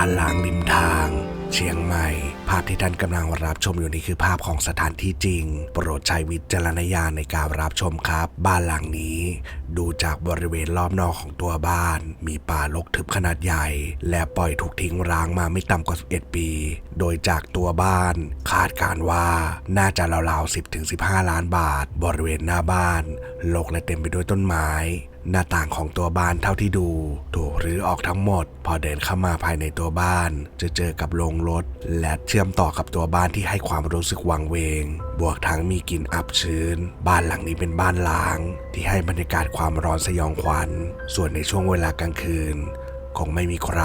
บ้านล้างริมทาง เชียงใหม่ ภาพที่ท่านกำลังรับชมอยู่นี้คือภาพของสถานที่จริง โปรดใช้วิจารณญาณในการรับชมครับ บ้านหลังนี้ ดูจากบริเวณรอบนอกของตัวบ้าน มีป่ารกทึบขนาดใหญ่ และปล่อยถูกทิ้งร้างมาไม่ต่ำกว่า 11 ปี โดยจากตัวบ้าน คาดการว่าน่าจะราวๆ10-15 ล้านบาท บริเวณหน้าบ้านรกและเต็มไปด้วยต้นไม้หน้าต่างของตัวบ้านเท่าที่ดู ถูกรื้อออกทั้งหมด พอเดินเข้ามาภายในตัวบ้าน จะเจอกับโรงรถ และเชื่อมต่อกับตัวบ้านที่ให้ความรู้สึกวังเวง บวกทั้งมีกลิ่นอับชื้น บ้านหลังนี้เป็นบ้านล้าง ที่ให้บรรยากาศความร้อนสยองขวัญ ส่วนในช่วงเวลากลางคืน คงไม่มีใคร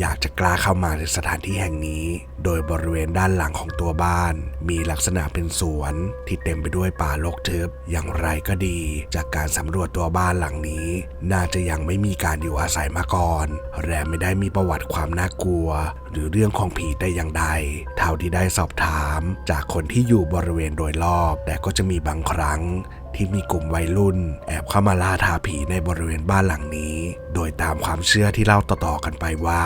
อยากจะกล้าเข้ามาในสถานที่แห่งนี้ โดยบริเวณด้านหลังของตัวบ้าน มีลักษณะเป็นสวนที่เต็มไปด้วยป่ารกทึบ อย่างไรก็ดี จากการสำรวจตัวบ้านหลังนี้ น่าจะยังไม่มีการอยู่อาศัยมาก่อน และไม่ได้มีประวัติความน่ากลัว หรือเรื่องของผีแต่อย่างใด เท่าที่ได้สอบถามจากคนที่อยู่บริเวณโดยรอบ แต่ก็จะมีบางครั้งที่มีกลุ่มวัยรุ่น แอบเข้ามาล่าทาผีในบริเวณบ้านหลังนี้ โดยตามความเชื่อที่เล่าต่อๆกันไปว่า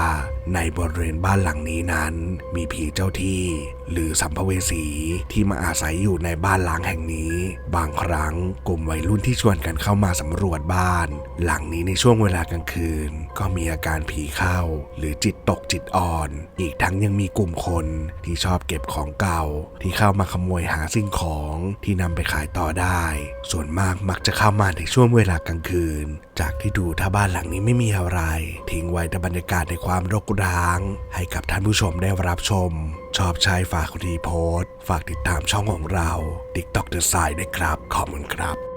ในบริเวณบ้านหลังนี้นั้น มีผีเจ้าที่ หรือสัมภเวสีที่มาอาศัยอยู่ในบ้านล้างแห่งนี้ บางครั้งกลุ่มวัยรุ่นที่ชวนกันเข้ามาสำรวจบ้าน หลังนี้ในช่วงเวลากลางคืน ก็มีอาการผีเข้า หรือจิตตกจิตอ่อน อีกทั้งยังมีกลุ่มคนที่ชอบเก็บของเก่า ที่เข้ามาขโมยหาสิ่งของที่นำไปขายต่อได้ ส่วนมากมักจะเข้ามาในช่วงเวลากลางคืนจากที่ดูถ้าบ้านหลังนี้ไม่มีอะไร ทิ้งไว้แต่บรรยากาศในความรกร้าง ให้กับท่านผู้ชมได้รับชม ชอบใช้ฝากรีโพสต์ ฝากติดตามช่องของเรา TikTok The Side ด้วยครับ ขอบคุณครับ